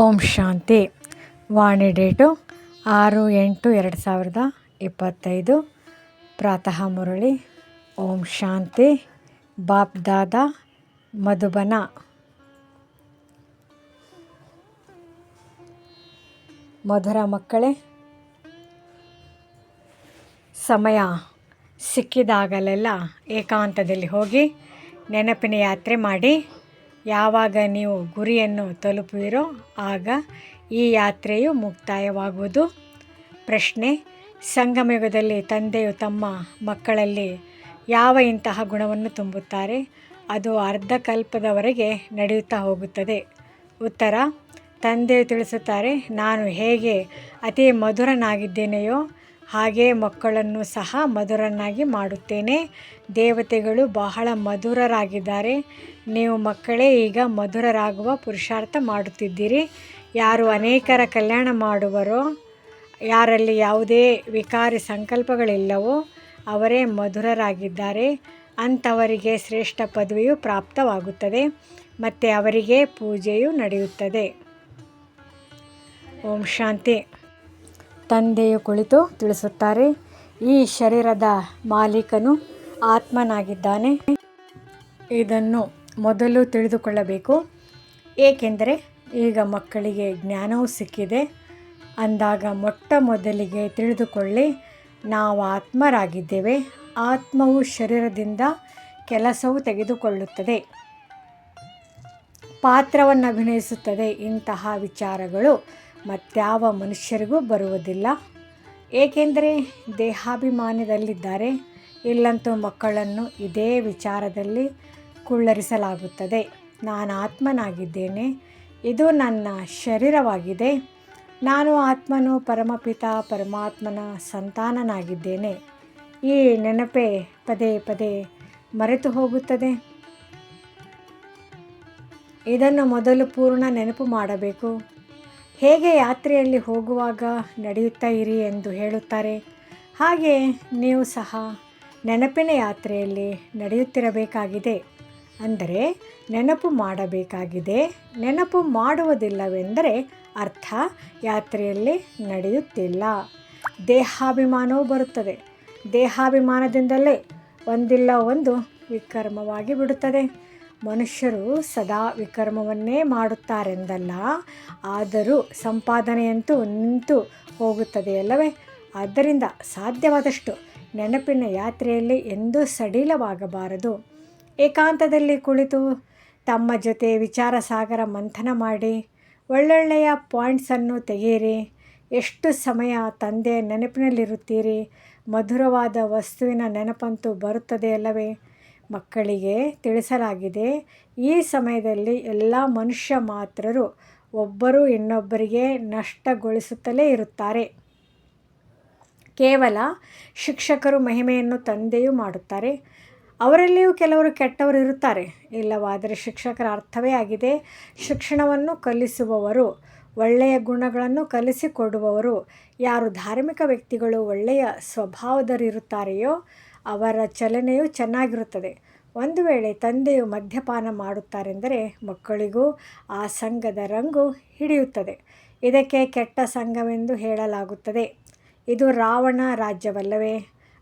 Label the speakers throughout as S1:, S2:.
S1: ಓಂ ಶಾಂತಿ. ವಾಣಿ date ಆರು ಎಂಟು ಎರಡು ಸಾವಿರದ ಇಪ್ಪತ್ತೈದು. ಪ್ರಾತಃ ಮುರಳಿ, ಓಂ ಶಾಂತಿ, ಬಾಪ್ ದಾದ, ಮಧುಬನ. ಮಧುರ ಮಕ್ಕಳೇ, ಸಮಯ ಸಿಕ್ಕಿದಾಗಲೆಲ್ಲ ಏಕಾಂತದಲ್ಲಿ ಹೋಗಿ ನೆನಪಿನ ಯಾತ್ರೆ ಮಾಡಿ ಯಾವಾಗ ನೀವು ಗುರಿಯನ್ನು ತಲುಪುವಿರೋ ಆಗ ಈ ಯಾತ್ರೆಯು ಮುಕ್ತಾಯವಾಗುವುದು. ಪ್ರಶ್ನೆ, ಸಂಗಮಯುಗದಲ್ಲಿ ತಂದೆಯು ತಮ್ಮ ಮಕ್ಕಳಲ್ಲಿ ಯಾವ ಇಂತಹ ಗುಣವನ್ನು ತುಂಬುತ್ತಾರೆ? ಅದು ಅರ್ಧ ಕಲ್ಪದವರೆಗೆ ನಡೆಯುತ್ತಾ ಹೋಗುತ್ತದೆ. ಉತ್ತರ, ತಂದೆಯು ತಿಳಿಸುತ್ತಾರೆ, ನಾನು ಹೇಗೆ ಅತಿ ಮಧುರನಾಗಿದ್ದೇನೆಯೋ ಹಾಗೆ ಮಕ್ಕಳನ್ನು ಸಹ ಮಧುರನಾಗಿ ಮಾಡುತ್ತೇನೆ. ದೇವತೆಗಳು ಬಹಳ ಮಧುರರಾಗಿದ್ದಾರೆ. ನೀವು ಮಕ್ಕಳೇ ಈಗ ಮಧುರರಾಗುವ ಪುರುಷಾರ್ಥ ಮಾಡುತ್ತಿದ್ದೀರಿ. ಯಾರು ಅನೇಕರ ಕಲ್ಯಾಣ ಮಾಡುವರೋ, ಯಾರಲ್ಲಿ ಯಾವುದೇ ವಿಕಾರಿ ಸಂಕಲ್ಪಗಳಿಲ್ಲವೋ ಅವರೇ ಮಧುರರಾಗಿದ್ದಾರೆ. ಅಂಥವರಿಗೆ ಶ್ರೇಷ್ಠ ಪದವಿಯು ಪ್ರಾಪ್ತವಾಗುತ್ತದೆ, ಮತ್ತು ಅವರಿಗೆ ಪೂಜೆಯು ನಡೆಯುತ್ತದೆ. ಓಂ ಶಾಂತಿ. ತಂದೆಯು ಕುಳಿತು ತಿಳಿಸುತ್ತಾರೆ, ಈ ಶರೀರದ ಮಾಲೀಕನು ಆತ್ಮನಾಗಿದ್ದಾನೆ. ಇದನ್ನು ಮೊದಲು ತಿಳಿದುಕೊಳ್ಳಬೇಕು. ಏಕೆಂದರೆ ಈಗ ಮಕ್ಕಳಿಗೆ ಜ್ಞಾನವೂ ಸಿಕ್ಕಿದೆ. ಅಂದಾಗ ಮೊಟ್ಟ ಮೊದಲಿಗೆ ತಿಳಿದುಕೊಳ್ಳಿ, ನಾವು ಆತ್ಮರಾಗಿದ್ದೇವೆ. ಆತ್ಮವು ಶರೀರದಿಂದ ಕೆಲಸವು ತೆಗೆದುಕೊಳ್ಳುತ್ತದೆ. ಪಾತ್ರವನ್ನು ಅಭಿನಯಿಸುತ್ತದೆ ಇಂತಹ ವಿಚಾರಗಳು ಮತ್ಯಾವ ಮನುಷ್ಯರಿಗೂ ಬರುವುದಿಲ್ಲ. ಏಕೆಂದರೆ ದೇಹಾಭಿಮಾನದಲ್ಲಿದ್ದಾರೆ. ಇಲ್ಲಂತೂ ಮಕ್ಕಳನ್ನು ಇದೇ ವಿಚಾರದಲ್ಲಿ ಕುಳ್ಳರಿಸಲಾಗುತ್ತದೆ. ನಾನು ಆತ್ಮನಾಗಿದ್ದೇನೆ, ಇದು ನನ್ನ ಶರೀರವಾಗಿದೆ. ನಾನು ಆತ್ಮನು ಪರಮಪಿತ, ಪರಮಾತ್ಮನ ಸಂತಾನನಾಗಿದ್ದೇನೆ. ಈ ನೆನಪೇ ಪದೇ ಪದೇ ಮರೆತು ಹೋಗುತ್ತದೆ. ಇದನ್ನು ಮೊದಲು ಪೂರ್ಣ ನೆನಪು ಮಾಡಬೇಕು. ಹೇಗೆ ಯಾತ್ರೆಯಲ್ಲಿ ಹೋಗುವಾಗ ನಡೆಯುತ್ತಾ ಇರಿ ಎಂದು ಹೇಳುತ್ತಾರೆ. ಹಾಗೆ ನೀವು ಸಹ ನೆನಪಿನ ಯಾತ್ರೆಯಲ್ಲಿ ನಡೆಯುತ್ತಿರಬೇಕಾಗಿದೆ. ಅಂದರೆ ನೆನಪು ಮಾಡಬೇಕಾಗಿದೆ. ನೆನಪು ಮಾಡುವುದಿಲ್ಲವೆಂದರೆ ಅರ್ಥ ಯಾತ್ರೆಯಲ್ಲಿ ನಡೆಯುತ್ತಿಲ್ಲ. ದೇಹಾಭಿಮಾನವೂ ಬರುತ್ತದೆ. ದೇಹಾಭಿಮಾನದಿಂದಲೇ ಒಂದಿಲ್ಲ ಒಂದು ವಿಕರ್ಮವಾಗಿ ಬಿಡುತ್ತದೆ. ಮನುಷ್ಯರು ಸದಾ ವಿಕರ್ಮವನ್ನೇ ಮಾಡುತ್ತಾರೆಂದಲ್ಲ, ಆದರೂ ಸಂಪಾದನೆಯಂತೂ ನಿಂತು ಹೋಗುತ್ತದೆಯಲ್ಲವೇ ಆದ್ದರಿಂದ ಸಾಧ್ಯವಾದಷ್ಟು ನೆನಪಿನ ಯಾತ್ರೆಯಲ್ಲಿ ಎಂದೂ ಸಡಿಲವಾಗಬಾರದು. ಏಕಾಂತದಲ್ಲಿ ಕುಳಿತು ತಮ್ಮ ಜೊತೆ ವಿಚಾರ ಸಾಗರ ಮಂಥನ ಮಾಡಿ ಒಳ್ಳೊಳ್ಳೆಯ ಪಾಯಿಂಟ್ಸನ್ನು ತೆಗೆಯಿರಿ. ಎಷ್ಟು ಸಮಯ ತಂದೆ ನೆನಪಿನಲ್ಲಿರುತ್ತೀರಿ? ಮಧುರವಾದ ವಸ್ತುವಿನ ನೆನಪಂತೂ ಬರುತ್ತದೆ ಅಲ್ಲವೇ? ಮಕ್ಕಳಿಗೆ ತಿಳಿಸಲಾಗಿದೆ, ಈ ಸಮಯದಲ್ಲಿ ಎಲ್ಲ ಮನುಷ್ಯ ಮಾತ್ರರು ಒಬ್ಬರು ಇನ್ನೊಬ್ಬರಿಗೆ ನಷ್ಟಗೊಳಿಸುತ್ತಲೇ ಇರುತ್ತಾರೆ. ಕೇವಲ ಶಿಕ್ಷಕರು ಮಹಿಮೆಯನ್ನು ತಂದೆಯೂ ಮಾಡುತ್ತಾರೆ. ಅವರಲ್ಲಿಯೂ ಕೆಲವರು ಕೆಟ್ಟವರು ಇರುತ್ತಾರೆ. ಇಲ್ಲವಾದರೆ ಶಿಕ್ಷಕರ ಅರ್ಥವೇ ಆಗಿದೆ. ಶಿಕ್ಷಣವನ್ನು ಕಲಿಸುವವರು, ಒಳ್ಳೆಯ ಗುಣಗಳನ್ನು ಕಲಿಸಿಕೊಡುವವರು, ಯಾರು ಧಾರ್ಮಿಕ ವ್ಯಕ್ತಿಗಳು ಒಳ್ಳೆಯ ಸ್ವಭಾವದರಿರುತ್ತಾರೆಯೋ ಅವರ ಚಲನೆಯು ಚೆನ್ನಾಗಿರುತ್ತದೆ. ಒಂದು ವೇಳೆ ತಂದೆಯು ಮದ್ಯಪಾನ ಮಾಡುತ್ತಾರೆಂದರೆ ಮಕ್ಕಳಿಗೂ ಆ ಸಂಘದ ರಂಗು ಹಿಡಿಯುತ್ತದೆ. ಇದಕ್ಕೆ ಕೆಟ್ಟ ಸಂಘವೆಂದು ಹೇಳಲಾಗುತ್ತದೆ. ಇದು ರಾವಣ ರಾಜ್ಯವಲ್ಲವೇ?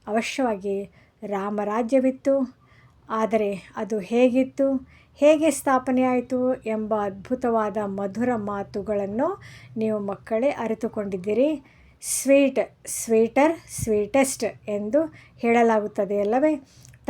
S1: ಅವಶ್ಯವಾಗಿ ರಾಮರಾಜ್ಯವಿತ್ತು. ಆದರೆ ಅದು ಹೇಗಿತ್ತು, ಹೇಗೆ ಸ್ಥಾಪನೆಯಾಯಿತು ಎಂಬ ಅದ್ಭುತವಾದ ಮಧುರ ಮಾತುಗಳನ್ನು ನೀವು ಮಕ್ಕಳೇ ಅರಿತುಕೊಂಡಿದ್ದೀರಿ. ಸ್ವೀಟ್, ಸ್ವೀಟರ್, ಸ್ವೀಟೆಸ್ಟ್ ಎಂದು ಹೇಳಲಾಗುತ್ತದೆ ಅಲ್ಲವೇ?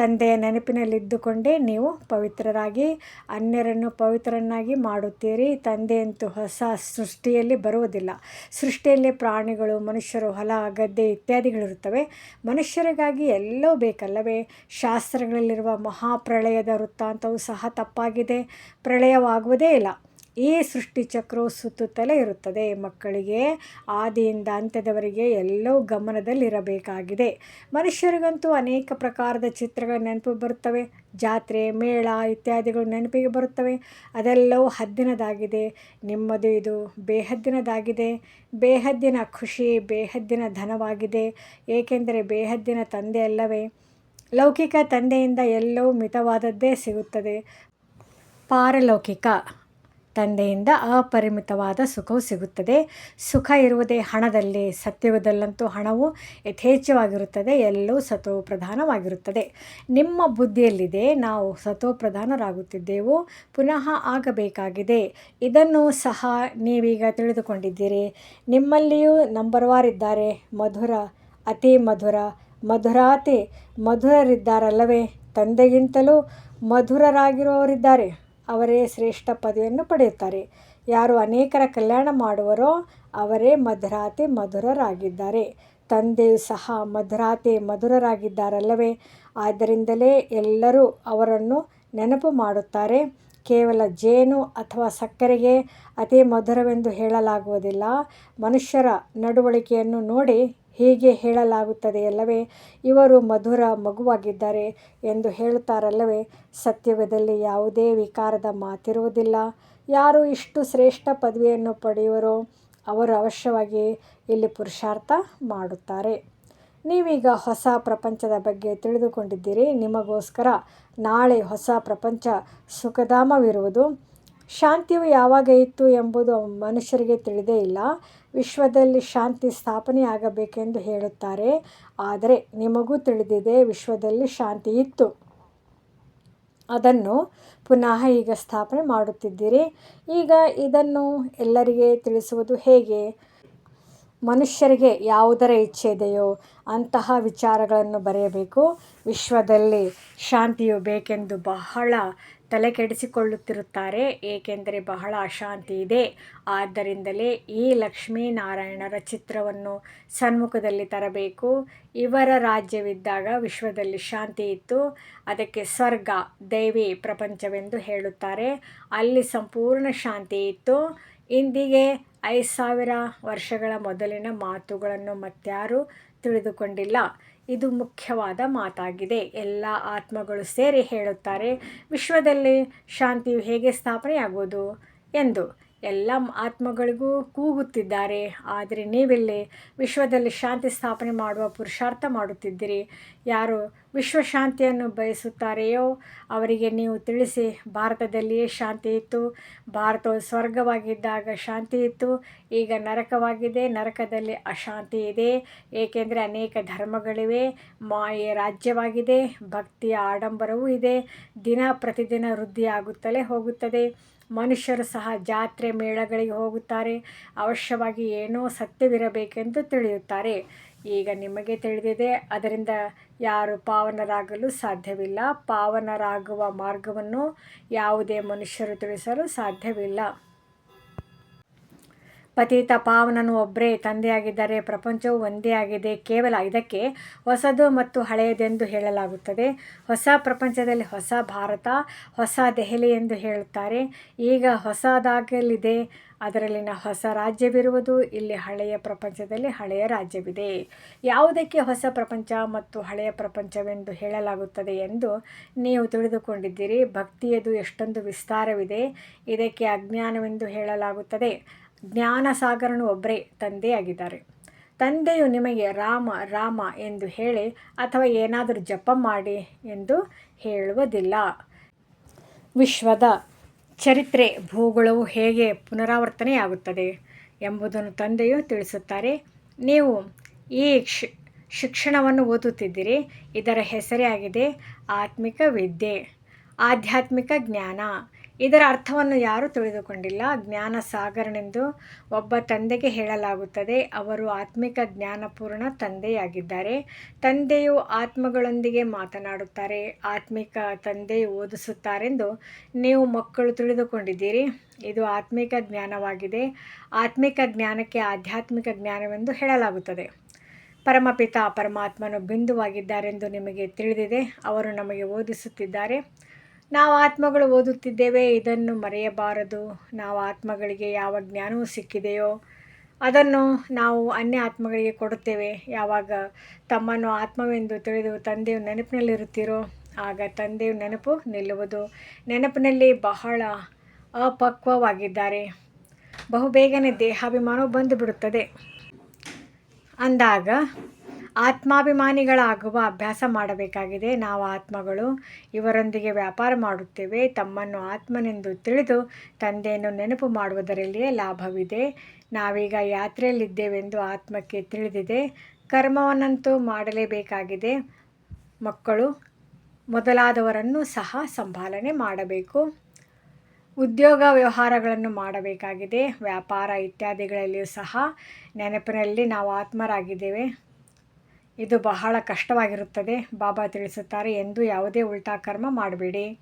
S1: ತಂದೆಯ ನೆನಪಿನಲ್ಲಿದ್ದುಕೊಂಡೇ ನೀವು ಪವಿತ್ರರಾಗಿ, ಅನ್ಯರನ್ನು ಪವಿತ್ರನ್ನಾಗಿ ಮಾಡುತ್ತೀರಿ. ತಂದೆಯಂತೂ ಹೊಸ ಸೃಷ್ಟಿಯಲ್ಲಿ ಬರುವುದಿಲ್ಲ. ಸೃಷ್ಟಿಯಲ್ಲಿ ಪ್ರಾಣಿಗಳು, ಮನುಷ್ಯರು, ಹೊಲ, ಗದ್ದೆ ಇತ್ಯಾದಿಗಳಿರುತ್ತವೆ. ಮನುಷ್ಯರಿಗಾಗಿ ಎಲ್ಲೋ ಬೇಕಲ್ಲವೇ? ಶಾಸ್ತ್ರಗಳಲ್ಲಿರುವ ಮಹಾಪ್ರಳಯದ ವೃತ್ತಾಂತವು ಸಹ ತಪ್ಪಾಗಿದೆ. ಪ್ರಳಯವಾಗುವುದೇ ಇಲ್ಲ. ಈ ಸೃಷ್ಟಿ ಚಕ್ರವು ಸುತ್ತುತ್ತಲೇ ಇರುತ್ತದೆ. ಮಕ್ಕಳಿಗೆ ಆದಿಯಿಂದ ಅಂತ್ಯದವರೆಗೆ ಎಲ್ಲವೂ ಗಮನದಲ್ಲಿರಬೇಕಾಗಿದೆ. ಮನುಷ್ಯರಿಗಂತೂ ಅನೇಕ ಪ್ರಕಾರದ ಚಿತ್ರಗಳು ನೆನಪು ಬರುತ್ತವೆ. ಜಾತ್ರೆ, ಮೇಳ ಇತ್ಯಾದಿಗಳು ನೆನಪಿಗೆ ಬರುತ್ತವೆ. ಅದೆಲ್ಲವೂ ಹದ್ದಿನದಾಗಿದೆ. ನಿಮ್ಮದು ಇದು ಬೇಹದ್ದಿನದಾಗಿದೆ. ಬೇಹದ್ದಿನ ಖುಷಿ, ಬೇಹದ್ದಿನ ಧನವಾಗಿದೆ. ಏಕೆಂದರೆ ಬೇಹದ್ದಿನ ತಂದೆ ಅಲ್ಲವೇ? ಲೌಕಿಕ ತಂದೆಯಿಂದ ಎಲ್ಲವೂ ಮಿತವಾದದ್ದೇ ಸಿಗುತ್ತದೆ. ಪಾರಲೌಕಿಕ ತಂದೆಯಿಂದ ಅಪರಿಮಿತವಾದ ಸುಖವು ಸಿಗುತ್ತದೆ. ಸುಖ ಇರುವುದೇ ಹಣದಲ್ಲಿ ಸತ್ಯವದಲ್ಲಂತೂ ಹಣವು ಯಥೇಚ್ಛವಾಗಿರುತ್ತದೆ ಎಲ್ಲವೂ ಸತೋ ಪ್ರಧಾನವಾಗಿರುತ್ತದೆ ನಿಮ್ಮ ಬುದ್ಧಿಯಲ್ಲಿದೆ, ನಾವು ಸತೋ ಪ್ರಧಾನರಾಗುತ್ತಿದ್ದೆವು ಪುನಃ ಆಗಬೇಕಾಗಿದೆ. ಇದನ್ನು ಸಹ ನೀವೀಗ ತಿಳಿದುಕೊಂಡಿದ್ದೀರಿ. ನಿಮ್ಮಲ್ಲಿಯೂ ನಂಬರ್ ವಾರ್ ಇದ್ದಾರೆ ಮಧುರ, ಅತಿ ಮಧುರ, ಮಧುರಾತಿ ಮಧುರರಿದ್ದಾರಲ್ಲವೇ? ತಂದೆಗಿಂತಲೂ ಮಧುರರಾಗಿರುವವರಿದ್ದಾರೆ. ಅವರೇ ಶ್ರೇಷ್ಠ ಪದವಿಯನ್ನು ಪಡೆಯುತ್ತಾರೆ. ಯಾರು ಅನೇಕರ ಕಲ್ಯಾಣ ಮಾಡುವರೋ ಅವರೇ ಮಧುರಾತೆ ಮಧುರರಾಗಿದ್ದಾರೆ. ತಂದೆಯು ಸಹ ಮಧುರಾತೆ ಮಧುರರಾಗಿದ್ದಾರಲ್ಲವೇ? ಆದ್ದರಿಂದಲೇ ಎಲ್ಲರೂ ಅವರನ್ನು ನೆನಪು ಮಾಡುತ್ತಾರೆ. ಕೇವಲ ಜೇನು ಅಥವಾ ಸಕ್ಕರೆಗೆ ಅತಿ ಮಧುರವೆಂದು ಹೇಳಲಾಗುವುದಿಲ್ಲ. ಮನುಷ್ಯರ ನಡವಳಿಕೆಯನ್ನು ನೋಡಿ ಹೀಗೆ ಹೇಳಲಾಗುತ್ತದೆಯಲ್ಲವೇ ಇವರು ಮಧುರ ಮಗುವಾಗಿದ್ದಾರೆ ಎಂದು ಹೇಳುತ್ತಾರಲ್ಲವೇ? ಸತ್ಯವದಲ್ಲಿ ಯಾವುದೇ ವಿಕಾರದ ಮಾತಿರುವುದಿಲ್ಲ. ಯಾರು ಇಷ್ಟು ಶ್ರೇಷ್ಠ ಪದವಿಯನ್ನು ಪಡೆಯುವರೋ ಅವರು ಅವಶ್ಯವಾಗಿ ಇಲ್ಲಿ ಪುರುಷಾರ್ಥ ಮಾಡುತ್ತಾರೆ. ನೀವೀಗ ಹೊಸ ಪ್ರಪಂಚದ ಬಗ್ಗೆ ತಿಳಿದುಕೊಂಡಿದ್ದೀರಿ. ನಿಮಗೋಸ್ಕರ ನಾಳೆ ಹೊಸ ಪ್ರಪಂಚ ಸುಖಧಾಮವಿರುವುದು. ಶಾಂತಿಯು ಯಾವಾಗ ಇತ್ತು ಎಂಬುದು ಮನುಷ್ಯರಿಗೆ ತಿಳಿದೇ ಇಲ್ಲ. ವಿಶ್ವದಲ್ಲಿ ಶಾಂತಿ ಸ್ಥಾಪನೆಯಾಗಬೇಕೆಂದು ಹೇಳುತ್ತಾರೆ. ಆದರೆ ನಿಮಗೂ ತಿಳಿದಿದೆ, ವಿಶ್ವದಲ್ಲಿ ಶಾಂತಿ ಇತ್ತು. ಅದನ್ನು ಪುನಃ ಈಗ ಸ್ಥಾಪನೆ ಮಾಡುತ್ತಿದ್ದೀರಿ. ಈಗ ಇದನ್ನು ಎಲ್ಲರಿಗೆ ತಿಳಿಸುವುದು ಹೇಗೆ? ಮನುಷ್ಯರಿಗೆ ಯಾವುದರ ಇಚ್ಛೆ ಇದೆಯೋ ಅಂತಹ ವಿಚಾರಗಳನ್ನು ಬರೆಯಬೇಕು. ವಿಶ್ವದಲ್ಲಿ ಶಾಂತಿಯು ಬೇಕೆಂದು ಬಹಳ ತಲೆ ಕೆಡಿಸಿಕೊಳ್ಳುತ್ತಿರುತ್ತಾರೆ ಏಕೆಂದರೆ ಬಹಳ ಅಶಾಂತಿ ಇದೆ. ಆದ್ದರಿಂದಲೇ ಈ ಲಕ್ಷ್ಮೀನಾರಾಯಣರ ಚಿತ್ರವನ್ನು ಸನ್ಮುಖದಲ್ಲಿ ತರಬೇಕು. ಇವರ ರಾಜ್ಯವಿದ್ದಾಗ ವಿಶ್ವದಲ್ಲಿ ಶಾಂತಿ ಇತ್ತು. ಅದಕ್ಕೆ ಸ್ವರ್ಗ, ದೇವಿ ಪ್ರಪಂಚವೆಂದು ಹೇಳುತ್ತಾರೆ. ಅಲ್ಲಿ ಸಂಪೂರ್ಣ ಶಾಂತಿ ಇತ್ತು. ಇಂದಿಗೆ ಐದು ಸಾವಿರ ವರ್ಷಗಳ ಮೊದಲಿನ ಮಾತುಗಳನ್ನು ಮತ್ಯಾರೂ ತಿಳಿದುಕೊಂಡಿಲ್ಲ. ಇದು ಮುಖ್ಯವಾದ ಮಾತಾಗಿದೆ. ಎಲ್ಲ ಆತ್ಮಗಳು ಸೇರಿ ಹೇಳುತ್ತಾರೆ ವಿಶ್ವದಲ್ಲಿ ಶಾಂತಿಯು ಹೇಗೆ ಸ್ಥಾಪನೆಯಾಗುವುದು? ಎಂದು ಎಲ್ಲ ಆತ್ಮಗಳಿಗೂ ಕೂಗುತ್ತಿದ್ದಾರೆ. ಆದರೆ ನೀವೆಲ್ಲಿ ವಿಶ್ವದಲ್ಲಿ ಶಾಂತಿ ಸ್ಥಾಪನೆ ಮಾಡುವ ಪುರುಷಾರ್ಥ ಮಾಡುತ್ತಿದ್ದೀರಿ. ಯಾರು ವಿಶ್ವಶಾಂತಿಯನ್ನು ಬಯಸುತ್ತಾರೆಯೋ ಅವರಿಗೆ ನೀವು ತಿಳಿಸಿ. ಭಾರತದಲ್ಲಿಯೇ ಶಾಂತಿ ಇತ್ತು. ಭಾರತವು ಸ್ವರ್ಗವಾಗಿದ್ದಾಗ ಶಾಂತಿ ಇತ್ತು. ಈಗ ನರಕವಾಗಿದೆ. ನರಕದಲ್ಲಿ ಅಶಾಂತಿ ಇದೆ. ಏಕೆಂದರೆ ಅನೇಕ ಧರ್ಮಗಳಿವೆ. ಮಾಯೆ ರಾಜ್ಯವಾಗಿದೆ. ಭಕ್ತಿಯ ಆಡಂಬರವೂ ಇದೆ. ದಿನ ಪ್ರತಿದಿನ ವೃದ್ಧಿಯಾಗುತ್ತಲೇ ಹೋಗುತ್ತದೆ. ಮನುಷ್ಯರು ಸಹ ಜಾತ್ರೆ ಮೇಳಗಳಿಗೆ ಹೋಗುತ್ತಾರೆ. ಅವಶ್ಯವಾಗಿ ಏನೋ ಸತ್ಯವಿರಬೇಕೆಂದು ತಿಳಿಯುತ್ತಾರೆ. ಈಗ ನಿಮಗೆ ತಿಳಿದಿದೆ, ಅದರಿಂದ ಯಾರು ಪಾವನರಾಗಲು ಸಾಧ್ಯವಿಲ್ಲ. ಪಾವನರಾಗುವ ಮಾರ್ಗವನ್ನು ಯಾವುದೇ ಮನುಷ್ಯರು ತಿಳಿಸಲು ಸಾಧ್ಯವಿಲ್ಲ. ಪತಿತ ಪಾವನನು ಒಬ್ಬರೇ ತಂದೆಯಾಗಿದ್ದಾರೆ. ಪ್ರಪಂಚವು ಒಂದೇ ಆಗಿದೆ. ಕೇವಲ ಇದಕ್ಕೆ ಹೊಸದು ಮತ್ತು ಹಳೆಯದೆಂದು ಹೇಳಲಾಗುತ್ತದೆ. ಹೊಸ ಪ್ರಪಂಚದಲ್ಲಿ ಹೊಸ ಭಾರತ, ಹೊಸ ದೆಹಲಿ ಎಂದು ಹೇಳುತ್ತಾರೆ. ಈಗ ಹೊಸದಾಗಲಿದೆ. ಅದರಲ್ಲಿನ ಹೊಸ ರಾಜ್ಯವಿರುವುದು ಇಲ್ಲಿ ಹಳೆಯ ಪ್ರಪಂಚದಲ್ಲಿ ಹಳೆಯ ರಾಜ್ಯವಿದೆ. ಯಾವುದಕ್ಕೆ ಹೊಸ ಪ್ರಪಂಚ ಮತ್ತು ಹಳೆಯ ಪ್ರಪಂಚವೆಂದು ಹೇಳಲಾಗುತ್ತದೆ ಎಂದು ನೀವು ತಿಳಿದುಕೊಂಡಿದ್ದೀರಿ. ಭಕ್ತಿಯದು ಎಷ್ಟೊಂದು ವಿಸ್ತಾರವಿದೆ. ಇದಕ್ಕೆ ಅಜ್ಞಾನವೆಂದು ಹೇಳಲಾಗುತ್ತದೆ. ಜ್ಞಾನಸಾಗರನು ಒಬ್ಬರೇ ತಂದೆಯಾಗಿದ್ದಾರೆ ತಂದೆಯು ನಿಮಗೆ ರಾಮ ರಾಮ ಎಂದು ಹೇಳಿ ಅಥವಾ ಏನಾದರೂ ಜಪ ಮಾಡಿ ಎಂದು ಹೇಳುವುದಿಲ್ಲ. ವಿಶ್ವದ ಚರಿತ್ರೆ, ಭೂಗೋಳವು ಹೇಗೆ ಪುನರಾವರ್ತನೆಯಾಗುತ್ತದೆ ಎಂಬುದನ್ನು ತಂದೆಯು ತಿಳಿಸುತ್ತಾರೆ. ನೀವು ಈ ಶಿಕ್ಷಣವನ್ನು ಓದುತ್ತಿದ್ದೀರಿ, ಇದರ ಹೆಸರೇ ಆಗಿದೆ ಆತ್ಮಿಕ ವಿದ್ಯೆ, ಆಧ್ಯಾತ್ಮಿಕ ಜ್ಞಾನ. ಇದರ ಅರ್ಥವನ್ನು ಯಾರೂ ತಿಳಿದುಕೊಂಡಿಲ್ಲ. ಜ್ಞಾನ ಸಾಗರನೆಂದು ಒಬ್ಬ ತಂದೆಗೆ ಹೇಳಲಾಗುತ್ತದೆ. ಅವರು ಆತ್ಮಿಕ ಜ್ಞಾನಪೂರ್ಣ ತಂದೆಯಾಗಿದ್ದಾರೆ. ತಂದೆಯು ಆತ್ಮಗಳೊಂದಿಗೆ ಮಾತನಾಡುತ್ತಾರೆ. ಆತ್ಮಿಕ ತಂದೆಯು ಓದಿಸುತ್ತಾರೆಂದು ನೀವು ಮಕ್ಕಳು ತಿಳಿದುಕೊಂಡಿದ್ದೀರಿ. ಇದು ಆತ್ಮಿಕ ಜ್ಞಾನವಾಗಿದೆ. ಆತ್ಮಿಕ ಜ್ಞಾನಕ್ಕೆ ಆಧ್ಯಾತ್ಮಿಕ ಜ್ಞಾನವೆಂದು ಹೇಳಲಾಗುತ್ತದೆ. ಪರಮಪಿತ ಪರಮಾತ್ಮನು ಬಿಂದುವಾಗಿದ್ದಾರೆಂದು ನಿಮಗೆ ತಿಳಿದಿದೆ. ಅವರು ನಮಗೆ ಓದಿಸುತ್ತಿದ್ದಾರೆ. ನಾವು ಆತ್ಮಗಳು ಓದುತ್ತಿದ್ದೇವೆ, ಇದನ್ನು ಮರೆಯಬಾರದು. ನಾವು ಆತ್ಮಗಳಿಗೆ ಯಾವ ಜ್ಞಾನವೂ ಸಿಕ್ಕಿದೆಯೋ, ಅದನ್ನು ನಾವು ಅನ್ಯ ಆತ್ಮಗಳಿಗೆ ಕೊಡುತ್ತೇವೆ. ಯಾವಾಗ ತಮ್ಮನ್ನು ಆತ್ಮವೆಂದು ತಿಳಿದು ತಂದೆಯ ನೆನಪಿನಲ್ಲಿರುತ್ತೀರೋ, ಆಗ ತಂದೆಯ ನೆನಪು ನಿಲ್ಲುವುದು. ನೆನಪಿನಲ್ಲಿ ಬಹಳ ಅಪಕ್ವವಾಗಿದ್ದಾರೆ. ಬಹುಬೇಗನೆ ದೇಹಾಭಿಮಾನವು ಬಂದು ಬಿಡುತ್ತದೆ. ಅಂದಾಗ ಆತ್ಮಾಭಿಮಾನಿಗಳಾಗುವ ಅಭ್ಯಾಸ ಮಾಡಬೇಕಾಗಿದೆ. ನಾವು ಆತ್ಮಗಳು ಇವರೊಂದಿಗೆ ವ್ಯಾಪಾರ ಮಾಡುತ್ತೇವೆ. ತಮ್ಮನ್ನು ಆತ್ಮನೆಂದು ತಿಳಿದು ತಂದೆಯನ್ನು ನೆನಪು ಮಾಡುವುದರಲ್ಲಿಯೇ ಲಾಭವಿದೆ. ನಾವೀಗ ಯಾತ್ರೆಯಲ್ಲಿದ್ದೇವೆಂದು ಆತ್ಮಕ್ಕೆ ತಿಳಿದಿದೆ. ಕರ್ಮವನ್ನಂತೂ ಮಾಡಲೇಬೇಕಾಗಿದೆ. ಮಕ್ಕಳು ಮೊದಲಾದವರನ್ನು ಸಹ ಸಂಭಾಲನೆ ಮಾಡಬೇಕು. ಉದ್ಯೋಗ ವ್ಯವಹಾರಗಳನ್ನು ಮಾಡಬೇಕಾಗಿದೆ. ವ್ಯಾಪಾರ ಇತ್ಯಾದಿಗಳಲ್ಲಿಯೂ ಸಹ ನೆನಪಿನಲ್ಲಿ ನಾವು ಆತ್ಮರಾಗಿದ್ದೇವೆ. ಇದು ಬಹಳ ಕಷ್ಟವಾಗಿರುತ್ತದೆ, ಬಾಬಾ ತಿಳಿಸುತ್ತಾರೆ, ಎಂದು ಯಾವುದೇ ಉಲ್ಟಾ ಕರ್ಮ ಮಾಡಬೇಡಿ.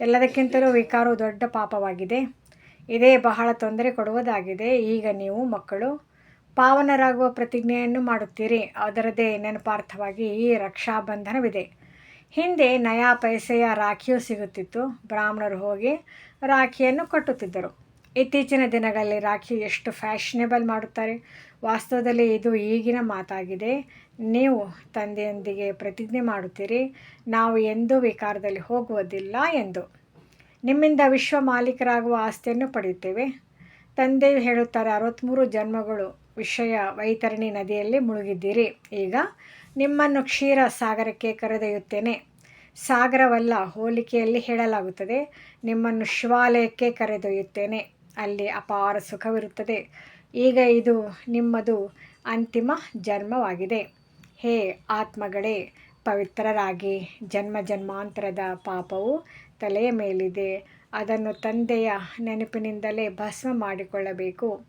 S1: ಎಲ್ಲದಕ್ಕಿಂತಲೂ ವಿಕಾರವು ದೊಡ್ಡ ಪಾಪವಾಗಿದೆ. ಇದೇ ಬಹಳ ತೊಂದರೆ ಕೊಡುವುದಾಗಿದೆ. ಈಗ ನೀವು ಮಕ್ಕಳು, ಪಾವನರಾಗುವ ಪ್ರತಿಜ್ಞೆಯನ್ನು ಮಾಡುತ್ತೀರಿ. ಅದರದೇ ನೆನಪಾರ್ಥವಾಗಿ ಈ ರಕ್ಷಾಬಂಧನವಿದೆ. ಹಿಂದೆ ನಯಾ ಪೈಸೆಯ ರಾಖಿಯೂ ಸಿಗುತ್ತಿತ್ತು. ಬ್ರಾಹ್ಮಣರು ಹೋಗಿ ರಾಖಿಯನ್ನು ಕಟ್ಟುತ್ತಿದ್ದರು. ಇತ್ತೀಚಿನ ದಿನಗಳಲ್ಲಿ ರಾಖಿ ಎಷ್ಟು ಫ್ಯಾಷನೇಬಲ್ ಮಾಡುತ್ತಾರೆ. ವಾಸ್ತವದಲ್ಲಿ ಇದು ಈಗಿನ ಮಾತಾಗಿದೆ. ನೀವು ತಂದೆಯೊಂದಿಗೆ ಪ್ರತಿಜ್ಞೆ ಮಾಡುತ್ತೀರಿ. ನಾವು ಎಂದೂ ವಿಕಾರದಲ್ಲಿ ಹೋಗುವುದಿಲ್ಲ ಎಂದು. ನಿಮ್ಮಿಂದ ವಿಶ್ವ ಮಾಲೀಕರಾಗುವ ಆಸ್ತಿಯನ್ನು ಪಡೆಯುತ್ತೇವೆ. ತಂದೆಯು ಹೇಳುತ್ತಾರೆ ಅರವತ್ತ್ಮೂರು ಜನ್ಮಗಳು ವಿಷಯ ವೈತರಣಿ ನದಿಯಲ್ಲಿ ಮುಳುಗಿದ್ದೀರಿ. ಈಗ ನಿಮ್ಮನ್ನು ಕ್ಷೀರ ಸಾಗರಕ್ಕೆ ಕರೆದೊಯ್ಯುತ್ತೇನೆ. ಸಾಗರವಲ್ಲ, ಹೋಲಿಕೆಯಲ್ಲಿ ಹೇಳಲಾಗುತ್ತದೆ. ನಿಮ್ಮನ್ನು ಶಿವಾಲಯಕ್ಕೆ ಕರೆದೊಯ್ಯುತ್ತೇನೆ. ಅಲ್ಲಿ ಅಪಾರ ಸುಖವಿರುತ್ತದೆ. ಈಗ ಇದು ನಿಮ್ಮದು ಅಂತಿಮ ಜನ್ಮವಾಗಿದೆ. ಹೇ ಆತ್ಮಗಳೇ, ಪವಿತ್ರರಾಗಿ ಜನ್ಮ ಜನ್ಮಾಂತರದ ಪಾಪವು ತಲೆಯ ಮೇಲಿದೆ. ಅದನ್ನು ತಂದೆಯ ನೆನಪಿನಿಂದಲೇ ಭಸ್ಮ ಮಾಡಿಕೊಳ್ಳಬೇಕು.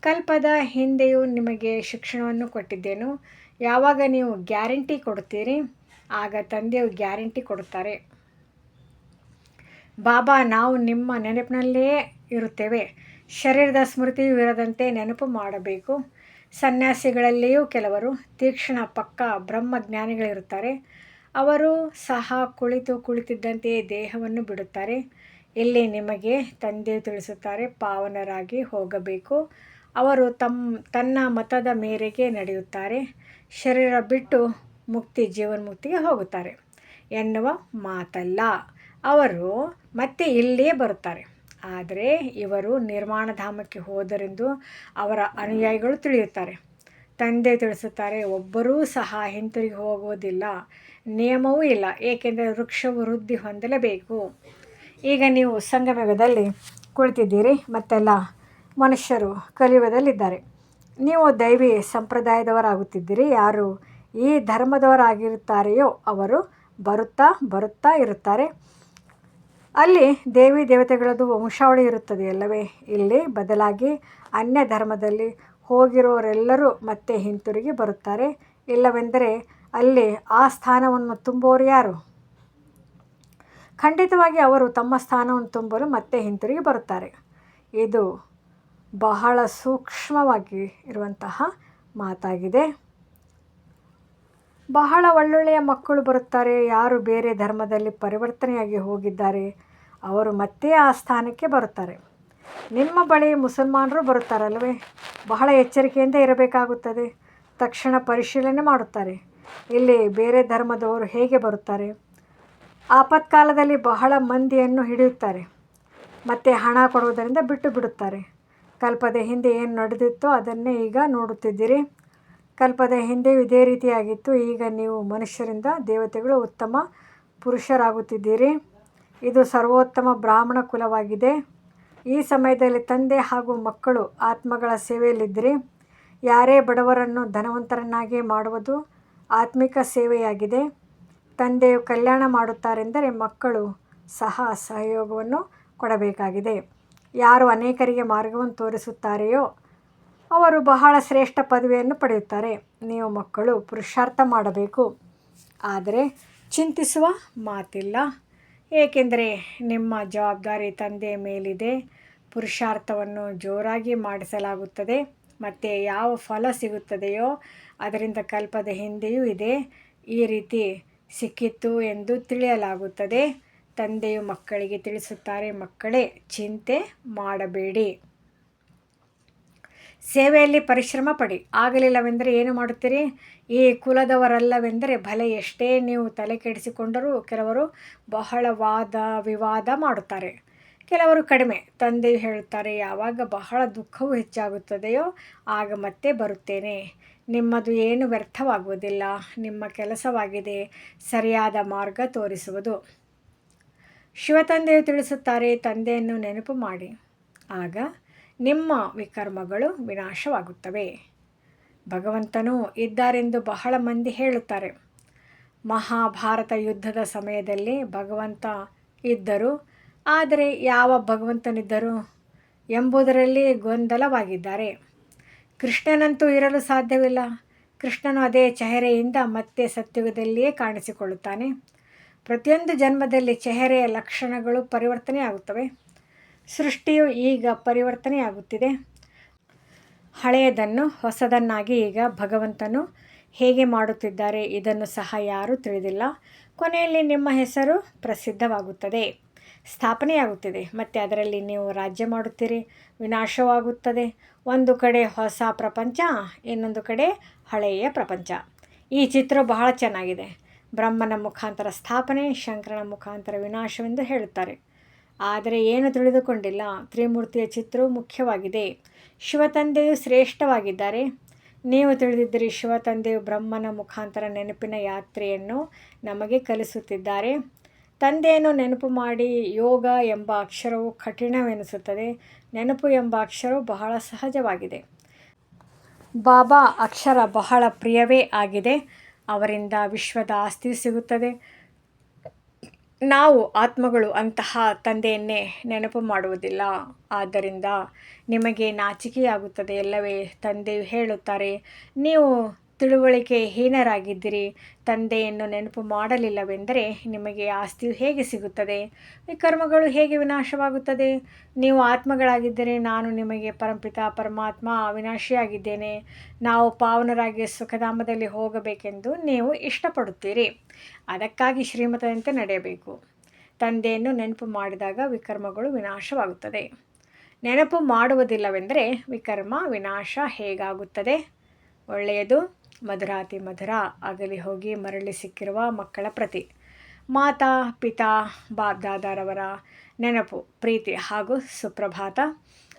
S1: ಕಲ್ಪದ ಹಿಂದೆಯೂ ನಿಮಗೆ ಶಿಕ್ಷಣವನ್ನು ಕೊಟ್ಟಿದ್ದೇನು? ಯಾವಾಗ ನೀವು ಗ್ಯಾರಂಟಿ ಕೊಡ್ತೀರಿ ಆಗ ತಂದೆಯು ಗ್ಯಾರಂಟಿ ಕೊಡುತ್ತಾರೆ. ಬಾಬಾ, ನಾವು ನಿಮ್ಮ ನೆನಪಿನಲ್ಲಿಯೇ ಇರುತ್ತೇವೆ. ಶರೀರದ ಸ್ಮೃತಿಯು ಇರದಂತೆ ನೆನಪು ಮಾಡಬೇಕು. ಸನ್ಯಾಸಿಗಳಲ್ಲಿಯೂ ಕೆಲವರು ತೀಕ್ಷ್ಣ ಪಕ್ಕ ಬ್ರಹ್ಮಜ್ಞಾನಿಗಳಿರುತ್ತಾರೆ. ಅವರು ಸಹ ಕುಳಿತು ಕುಳಿತಿದ್ದಂತೆಯೇ ದೇಹವನ್ನು ಬಿಡುತ್ತಾರೆ. ಇಲ್ಲಿ ನಿಮಗೆ ತಂದೆ ತಿಳಿಸುತ್ತಾರೆ, ಪಾವನರಾಗಿ ಹೋಗಬೇಕು. ಅವರು ತಮ್ಮ ತನ್ನ ಮತದ ಮೇರೆಗೆ ನಡೆಯುತ್ತಾರೆ. ಶರೀರ ಬಿಟ್ಟು ಮುಕ್ತಿ, ಜೀವನ್ಮುಕ್ತಿಗೆ ಹೋಗುತ್ತಾರೆ ಎನ್ನುವ ಮಾತಲ್ಲ. ಅವರು ಮತ್ತೆ ಇಲ್ಲಿಯೇ ಬರುತ್ತಾರೆ. ಆದರೆ ಇವರು ನಿರ್ಮಾಣಧಾಮಕ್ಕೆ ಹೋದರೆಂದು ಅವರ ಅನುಯಾಯಿಗಳು ತಿಳಿಯುತ್ತಾರೆ. ತಂದೆ ತಿಳಿಸುತ್ತಾರೆ, ಒಬ್ಬರೂ ಸಹ ಹಿಂತಿರುಗಿ ಹೋಗುವುದಿಲ್ಲ, ನಿಯಮವೂ ಇಲ್ಲ, ಏಕೆಂದರೆ ವೃಕ್ಷ ವೃದ್ಧಿ ಹೊಂದಲೇಬೇಕು. ಈಗ ನೀವು ಸಂಗಮಯುಗದಲ್ಲಿ ಕುಳಿತಿದ್ದೀರಿ, ಮತ್ತೆಲ್ಲ ಮನುಷ್ಯರು ಕಲಿಯುಗದಲ್ಲಿದ್ದಾರೆ ನೀವು ದೈವಿ ಸಂಪ್ರದಾಯದವರಾಗುತ್ತಿದ್ದೀರಿ, ಯಾರು ಈ ಧರ್ಮದವರಾಗಿರುತ್ತಾರೆಯೋ ಅವರು ಬರುತ್ತಾ ಬರುತ್ತಾ ಇರುತ್ತಾರೆ. ಅಲ್ಲಿ ದೇವಿ ದೇವತೆಗಳದ್ದು ವಂಶಾವಳಿ ಇರುತ್ತದೆ ಅಲ್ಲವೇ? ಇಲ್ಲಿ ಬದಲಾಗಿ ಅನ್ಯ ಧರ್ಮದಲ್ಲಿ ಹೋಗಿರೋರೆಲ್ಲರೂ ಮತ್ತೆ ಹಿಂತಿರುಗಿ ಬರುತ್ತಾರೆ. ಇಲ್ಲವೆಂದರೆ ಅಲ್ಲಿ ಆ ಸ್ಥಾನವನ್ನು ತುಂಬೋರು ಯಾರು? ಖಂಡಿತವಾಗಿ ಅವರು ತಮ್ಮ ಸ್ಥಾನವನ್ನು ತುಂಬಲು ಮತ್ತೆ ಹಿಂತಿರುಗಿ ಬರುತ್ತಾರೆ. ಇದು ಬಹಳ ಸೂಕ್ಷ್ಮವಾಗಿ ಇರುವಂತಹ ಮಾತಾಗಿದೆ. ಬಹಳ ಒಳ್ಳೊಳ್ಳೆಯ ಮಕ್ಕಳು ಬರುತ್ತಾರೆ, ಯಾರು ಬೇರೆ ಧರ್ಮದಲ್ಲಿ ಪರಿವರ್ತನೆಯಾಗಿ ಹೋಗಿದ್ದಾರೆ, ಅವರು ಮತ್ತೆ ಆ ಸ್ಥಾನಕ್ಕೆ ಬರುತ್ತಾರೆ. ನಿಮ್ಮ ಬಳಿ ಮುಸಲ್ಮಾನರು ಬರುತ್ತಾರಲ್ವೇ? ಬಹಳ ಎಚ್ಚರಿಕೆಯಿಂದ ಇರಬೇಕಾಗುತ್ತದೆ. ತಕ್ಷಣ ಪರಿಶೀಲನೆ ಮಾಡುತ್ತಾರೆ. ಇಲ್ಲಿ ಬೇರೆ ಧರ್ಮದವರು ಹೇಗೆ ಬರುತ್ತಾರೆ? ಆಪತ್ಕಾಲದಲ್ಲಿ ಬಹಳ ಮಂದಿಯನ್ನು ಹಿಡಿಯುತ್ತಾರೆ. ಮತ್ತು ಹಣ ಕೊಡುವುದರಿಂದ ಬಿಟ್ಟು ಬಿಡುತ್ತಾರೆ. ಕಲ್ಪದ ಹಿಂದೆ ಏನು ನಡೆದಿತ್ತೋ ಅದನ್ನೇ ಈಗ ನೋಡುತ್ತಿದ್ದೀರಿ. ಕಲ್ಪದ ಹಿಂದೆಯೂ ಇದೇ ರೀತಿಯಾಗಿತ್ತು. ಈಗ ನೀವು ಮನುಷ್ಯರಿಂದ ದೇವತೆಗಳು ಉತ್ತಮ ಪುರುಷರಾಗುತ್ತಿದ್ದೀರಿ. ಇದು ಸರ್ವೋತ್ತಮ ಬ್ರಾಹ್ಮಣ ಕುಲವಾಗಿದೆ. ಈ ಸಮಯದಲ್ಲಿ ತಂದೆ ಹಾಗೂ ಮಕ್ಕಳು ಆತ್ಮಗಳ ಸೇವೆಯಲ್ಲಿದ್ದರೆ ಯಾರೇ ಬಡವರನ್ನು ಧನವಂತರನ್ನಾಗಿ ಮಾಡುವುದು ಆತ್ಮಿಕ ಸೇವೆಯಾಗಿದೆ. ತಂದೆಯು ಕಲ್ಯಾಣ ಮಾಡುತ್ತಾರೆಂದರೆ ಮಕ್ಕಳು ಸಹ ಸಹಯೋಗವನ್ನು ಕೊಡಬೇಕಾಗಿದೆ. ಯಾರು ಅನೇಕರಿಗೆ ಮಾರ್ಗವನ್ನು ತೋರಿಸುತ್ತಾರೆಯೋ ಅವರು ಬಹಳ ಶ್ರೇಷ್ಠ ಪದವಿಯನ್ನು ಪಡೆಯುತ್ತಾರೆ. ನೀವು ಮಕ್ಕಳು ಪುರುಷಾರ್ಥ ಮಾಡಬೇಕು. ಆದರೆ ಚಿಂತಿಸುವ ಮಾತಿಲ್ಲ. ಏಕೆಂದರೆ ನಿಮ್ಮ ಜವಾಬ್ದಾರಿ ತಂದೆಯ ಮೇಲಿದೆ. ಪುರುಷಾರ್ಥವನ್ನು ಜೋರಾಗಿ ಮಾಡಿಸಲಾಗುತ್ತದೆ. ಮತ್ತು ಯಾವ ಫಲ ಸಿಗುತ್ತದೆಯೋ ಅದರಿಂದ ಕಲ್ಪದ ಹಿಂದೆಯೂ ಇದೆ. ಈ ರೀತಿ ಸಿಕ್ಕಿತ್ತು ಎಂದು ತಿಳಿಯಲಾಗುತ್ತದೆ. ತಂದೆಯು ಮಕ್ಕಳಿಗೆ ತಿಳಿಸುತ್ತಾರೆ, ಮಕ್ಕಳೇ, ಚಿಂತೆ ಮಾಡಬೇಡಿ. ಸೇವೆಯಲ್ಲಿ ಪರಿಶ್ರಮ ಪಡಿ. ಆಗಲಿಲ್ಲವೆಂದರೆ ಏನು ಮಾಡುತ್ತೀರಿ? ಈ ಕುಲದವರಲ್ಲವೆಂದರೆ ಭಲೆ ಎಷ್ಟೇ ನೀವು ತಲೆ ಕೆಡಿಸಿಕೊಂಡರೂ ಕೆಲವರು ಬಹಳ ವಾದ ವಿವಾದ ಮಾಡುತ್ತಾರೆ. ಕೆಲವರು ಕಡಿಮೆ. ತಂದೆ ಹೇಳುತ್ತಾರೆ, ಯಾವಾಗ ಬಹಳ ದುಃಖವು ಹೆಚ್ಚಾಗುತ್ತದೆಯೋ ಆಗ ಮತ್ತೆ ಬರುತ್ತೇನೆ. ನಿಮ್ಮದು ಏನು ವ್ಯರ್ಥವಾಗುವುದಿಲ್ಲ. ನಿಮ್ಮ ಕೆಲಸವಾಗಿದೆ. ಸರಿಯಾದ ಮಾರ್ಗ ತೋರಿಸುವುದು. ಶಿವತಂದೆಯು ತಿಳಿಸುತ್ತಾರೆ, ತಂದೆಯನ್ನು ನೆನಪು ಮಾಡಿ. ಆಗ ನಿಮ್ಮ ವಿಕರ್ಮಗಳು ವಿನಾಶವಾಗುತ್ತವೆ. ಭಗವಂತನು ಇದ್ದಾರೆಂದು ಬಹಳ ಮಂದಿ ಹೇಳುತ್ತಾರೆ. ಮಹಾಭಾರತ ಯುದ್ಧದ ಸಮಯದಲ್ಲಿ ಭಗವಂತ ಇದ್ದರು. ಆದರೆ ಯಾವ ಭಗವಂತನಿದ್ದರು ಎಂಬುದರಲ್ಲಿ ಗೊಂದಲವಾಗಿದ್ದಾರೆ. ಕೃಷ್ಣನಂತೂ ಇರಲು ಸಾಧ್ಯವಿಲ್ಲ. ಕೃಷ್ಣನು ಅದೇ ಚೆಹರೆಯಿಂದ ಮತ್ತೆ ಸತ್ಯುಗದಲ್ಲಿಯೇ ಕಾಣಿಸಿಕೊಳ್ಳುತ್ತಾನೆ. ಪ್ರತಿಯೊಂದು ಜನ್ಮದಲ್ಲಿ ಚೆಹರೆಯ ಲಕ್ಷಣಗಳು ಪರಿವರ್ತನೆಯಾಗುತ್ತವೆ. ಸೃಷ್ಟಿಯು ಈಗ ಪರಿವರ್ತನೆಯಾಗುತ್ತಿದೆ. ಹಳೆಯದನ್ನು ಹೊಸದನ್ನಾಗಿ ಈಗ ಭಗವಂತನು ಹೇಗೆ ಮಾಡುತ್ತಿದ್ದಾರೆ ಇದನ್ನು ಸಹ ಯಾರೂ ತಿಳಿದಿಲ್ಲ. ಕೊನೆಯಲ್ಲಿ ನಿಮ್ಮ ಹೆಸರು ಪ್ರಸಿದ್ಧವಾಗುತ್ತದೆ, ಸ್ಥಾಪನೆಯಾಗುತ್ತಿದೆ. ಮತ್ತು ಅದರಲ್ಲಿ ನೀವು ರಾಜ್ಯ ಮಾಡುತ್ತೀರಿ, ವಿನಾಶವಾಗುತ್ತದೆ. ಒಂದು ಕಡೆ ಹೊಸ ಪ್ರಪಂಚ, ಇನ್ನೊಂದು ಕಡೆ ಹಳೆಯ ಪ್ರಪಂಚ. ಈ ಚಿತ್ರ ಬಹಳ ಚೆನ್ನಾಗಿದೆ. ಬ್ರಹ್ಮನ ಮುಖಾಂತರ ಸ್ಥಾಪನೆ, ಶಂಕರನ ಮುಖಾಂತರ ವಿನಾಶವೆಂದು ಹೇಳುತ್ತಾರೆ. ಆದರೆ ಏನು ತಿಳಿದುಕೊಂಡಿಲ್ಲ. ತ್ರಿಮೂರ್ತಿಯ ಚಿತ್ರವು ಮುಖ್ಯವಾಗಿದೆ. ಶಿವತಂದೆಯು ಶ್ರೇಷ್ಠವಾಗಿದ್ದಾರೆ. ನೀವು ತಿಳಿದಿದ್ದರೆ, ಶಿವತಂದೆಯು ಬ್ರಹ್ಮನ ಮುಖಾಂತರ ನೆನಪಿನ ಯಾತ್ರೆಯನ್ನು ನಮಗೆ ಕಲಿಸುತ್ತಿದ್ದಾರೆ. ತಂದೆಯನ್ನು ನೆನಪು ಮಾಡಿ ಯೋಗ ಎಂಬ ಅಕ್ಷರವು ಕಠಿಣವೆನಿಸುತ್ತದೆ. ನೆನಪು ಎಂಬ ಅಕ್ಷರವು ಬಹಳ ಸಹಜವಾಗಿದೆ. ಬಾಬಾ ಅಕ್ಷರ ಬಹಳ ಪ್ರಿಯವೇ ಆಗಿದೆ. ಅವರಿಂದ ವಿಶ್ವದ ಆಸ್ತಿ ಸಿಗುತ್ತದೆ. ನಾವು ಆತ್ಮಗಳು ಅಂತಹ ತಂದೆಯನ್ನೇ ನೆನಪು ಮಾಡುವುದಿಲ್ಲ. ಆದ್ದರಿಂದ ನಿಮಗೆ ನಾಚಿಕೆಯಾಗುತ್ತದೆ ಎಲ್ಲವೇ ತಂದೆಯು ಹೇಳುತ್ತಾರೆ. ನೀವು ತಿಳುವಳಿಕೆ ಹೀನರಾಗಿದ್ದಿರಿ. ತಂದೆಯನ್ನು ನೆನಪು ಮಾಡಲಿಲ್ಲವೆಂದರೆ ನಿಮಗೆ ಆಸ್ತಿಯು ಹೇಗೆ ಸಿಗುತ್ತದೆ? ವಿಕರ್ಮಗಳು ಹೇಗೆ ವಿನಾಶವಾಗುತ್ತದೆ? ನೀವು ಆತ್ಮಗಳಾಗಿದ್ದರೆ ನಾನು ನಿಮಗೆ ಪರಂಪಿತ ಪರಮಾತ್ಮ ಅವಿನಾಶಿಯಾಗಿದ್ದೇನೆ. ನಾವು ಪಾವನರಾಗಿ ಸುಖಧಾಮದಲ್ಲಿ ಹೋಗಬೇಕೆಂದು ನೀವು ಇಷ್ಟಪಡುತ್ತೀರಿ. ಅದಕ್ಕಾಗಿ ಶ್ರೀಮತದಂತೆ ನಡೆಯಬೇಕು. ತಂದೆಯನ್ನು ನೆನಪು ಮಾಡಿದಾಗ ವಿಕರ್ಮಗಳು ವಿನಾಶವಾಗುತ್ತದೆ. ನೆನಪು ಮಾಡುವುದಿಲ್ಲವೆಂದರೆ ವಿಕರ್ಮ ವಿನಾಶ ಹೇಗಾಗುತ್ತದೆ? ಒಳ್ಳೆಯದು. ಮಧುರಾತಿ ಮಧುರ ಅಗಲಿ ಹೋಗಿ ಮರಳಿ ಸಿಕ್ಕಿರುವ ಮಕ್ಕಳ ಪ್ರತಿ. ಮಾತಾ, ಪಿತಾ ಬಾಬ್ದಾದಾರವರ ನೆನಪು, ಪ್ರೀತಿ ಹಾಗೂ ಸುಪ್ರಭಾತ.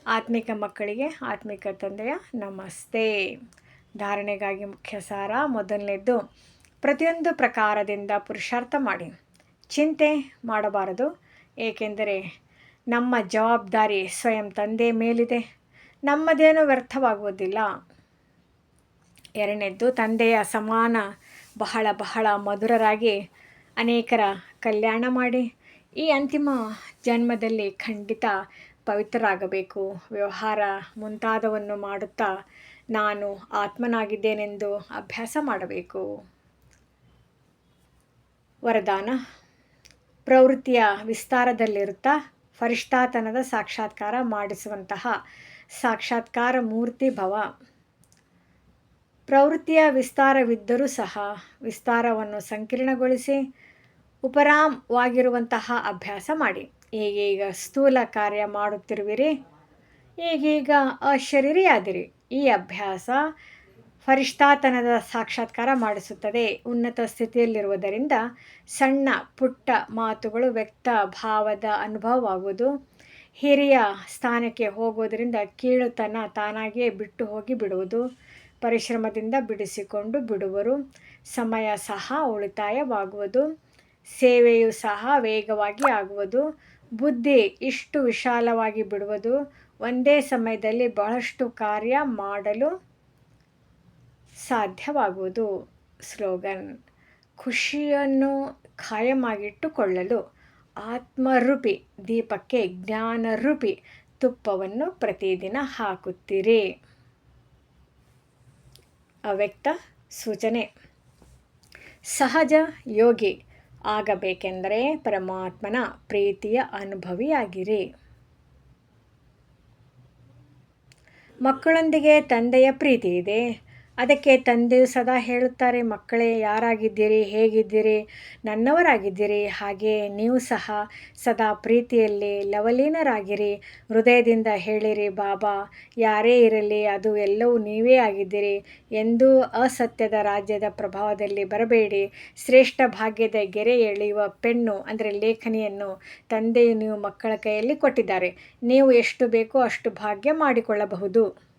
S1: ಆತ್ಮಿಕ ಮಕ್ಕಳಿಗೆ ಆತ್ಮಿಕ ತಂದೆಯ ನಮಸ್ತೆ. ಧಾರಣೆಗಾಗಿ ಮುಖ್ಯ ಸಾರ ಮೊದಲನೇದ್ದು, ಪ್ರತಿಯೊಂದು ಪ್ರಕಾರದಿಂದ ಪುರುಷಾರ್ಥ ಮಾಡಿ. ಚಿಂತೆ ಮಾಡಬಾರದು, ಏಕೆಂದರೆ ನಮ್ಮ ಜವಾಬ್ದಾರಿ ಸ್ವಯಂ ತಂದೆ ಮೇಲಿದೆ. ನಮ್ಮದೇನು ವ್ಯರ್ಥವಾಗುವುದಿಲ್ಲ. ಎರಡನೇದ್ದು, ತಂದೆಯ ಸಮಾನ ಬಹಳ ಬಹಳ ಮಧುರರಾಗಿ ಅನೇಕರ ಕಲ್ಯಾಣ ಮಾಡಿ ಈ ಅಂತಿಮ ಜನ್ಮದಲ್ಲಿ ಖಂಡಿತ ಪವಿತ್ರರಾಗಬೇಕು. ವ್ಯವಹಾರ ಮುಂತಾದವನ್ನು ಮಾಡುತ್ತಾ ನಾನು ಆತ್ಮನಾಗಿದ್ದೇನೆಂದು ಅಭ್ಯಾಸ ಮಾಡಬೇಕು. ವರದಾನ. ಪ್ರವೃತ್ತಿಯ ವಿಸ್ತಾರದಲ್ಲಿರುತ್ತಾ ಫರಿಷ್ಠಾತನದ ಸಾಕ್ಷಾತ್ಕಾರ ಮಾಡಿಸುವಂತಹ ಸಾಕ್ಷಾತ್ಕಾರ ಮೂರ್ತಿ ಭವ. ಪ್ರವೃತ್ತಿಯ ವಿಸ್ತಾರವಿದ್ದರೂ ಸಹ ವಿಸ್ತಾರವನ್ನು ಸಂಕೀರ್ಣಗೊಳಿಸಿ ಉಪರಾಮವಾಗಿರುವಂತಹ ಅಭ್ಯಾಸ ಮಾಡಿ. ಈಗೀಗ ಸ್ಥೂಲ ಕಾರ್ಯ ಮಾಡುತ್ತಿರುವಿರಿ ಈಗೀಗ ಅಶರೀರಿಯಾದಿರಿ, ಈ ಅಭ್ಯಾಸ ಫರಿಷ್ಠಾತನದ ಸಾಕ್ಷಾತ್ಕಾರ ಮಾಡಿಸುತ್ತದೆ. ಉನ್ನತ ಸ್ಥಿತಿಯಲ್ಲಿರುವುದರಿಂದ ಸಣ್ಣ ಪುಟ್ಟ ಮಾತುಗಳು ವ್ಯಕ್ತ ಭಾವದ ಅನುಭವವಾಗುವುದು. ಹಿರಿಯ ಸ್ಥಾನಕ್ಕೆ ಹೋಗುವುದರಿಂದ ಕೀಳುತನ ತಾನಾಗಿಯೇ ಬಿಟ್ಟು ಹೋಗಿ ಬಿಡುವುದು. ಪರಿಶ್ರಮದಿಂದ ಬಿಡಿಸಿಕೊಂಡು ಬಿಡುವರು. ಸಮಯ ಸಹ ಉಳಿತಾಯವಾಗುವುದು. ಸೇವೆಯು ಸಹ ವೇಗವಾಗಿ ಆಗುವುದು. ಬುದ್ಧಿ ಇಷ್ಟು ವಿಶಾಲವಾಗಿ ಬಿಡುವುದು. ಒಂದೇ ಸಮಯದಲ್ಲಿ ಬಹಳಷ್ಟು ಕಾರ್ಯ ಮಾಡಲು ಸಾಧ್ಯವಾಗುವುದು. ಸ್ಲೋಗನ್, ಖುಷಿಯನ್ನು ಖಾಯಮಾಗಿಟ್ಟುಕೊಳ್ಳಲು ಆತ್ಮರೂಪಿ, ದೀಪಕ್ಕೆ ಜ್ಞಾನರೂಪಿ ತುಪ್ಪವನ್ನು ಪ್ರತಿದಿನ ಹಾಕುತ್ತೀರಿ. ಅವ್ಯಕ್ತ ಸೂಚನೆ. ಸಹಜ ಯೋಗಿ ಆಗಬೇಕೆಂದರೆ ಪರಮಾತ್ಮನ ಪ್ರೀತಿಯ ಅನುಭವಿಯಾಗಿರಿ. ಮಕ್ಕಳೊಂದಿಗೆ ತಂದೆಯ ಪ್ರೀತಿ ಇದೆ. ಅದಕ್ಕೆ ತಂದೆ ಸದಾ ಹೇಳುತ್ತಾರೆ, ಮಕ್ಕಳೇ, ಯಾರಾಗಿದ್ದೀರಿ? ಹೇಗಿದ್ದೀರಿ? ನನ್ನವರಾಗಿದ್ದೀರಿ? ಹಾಗೆ ನೀವು ಸಹ ಸದಾ ಪ್ರೀತಿಯಲ್ಲಿ ಲವಲೀನರಾಗಿರಿ. ಹೃದಯದಿಂದ ಹೇಳಿರಿ, ಬಾಬಾ, ಯಾರೇ ಇರಲಿ, ಅದು ಎಲ್ಲವೂ ನೀವೇ ಆಗಿದ್ದೀರಿ. ಎಂದೂ ಅಸತ್ಯದ ರಾಜ್ಯದ ಪ್ರಭಾವದಲ್ಲಿ ಬರಬೇಡಿ. ಶ್ರೇಷ್ಠ ಭಾಗ್ಯದ ಗೆರೆ ಎಳೆಯುವ ಪೆನ್ನು ಅಂದರೆ ಲೇಖನಿಯನ್ನು ತಂದೆಯು ನೀವು ಮಕ್ಕಳ ಕೈಯಲ್ಲಿ ಕೊಟ್ಟಿದ್ದಾರೆ. ನೀವು ಎಷ್ಟು ಬೇಕೋ ಅಷ್ಟು ಭಾಗ್ಯ ಮಾಡಿಕೊಳ್ಳಬಹುದು.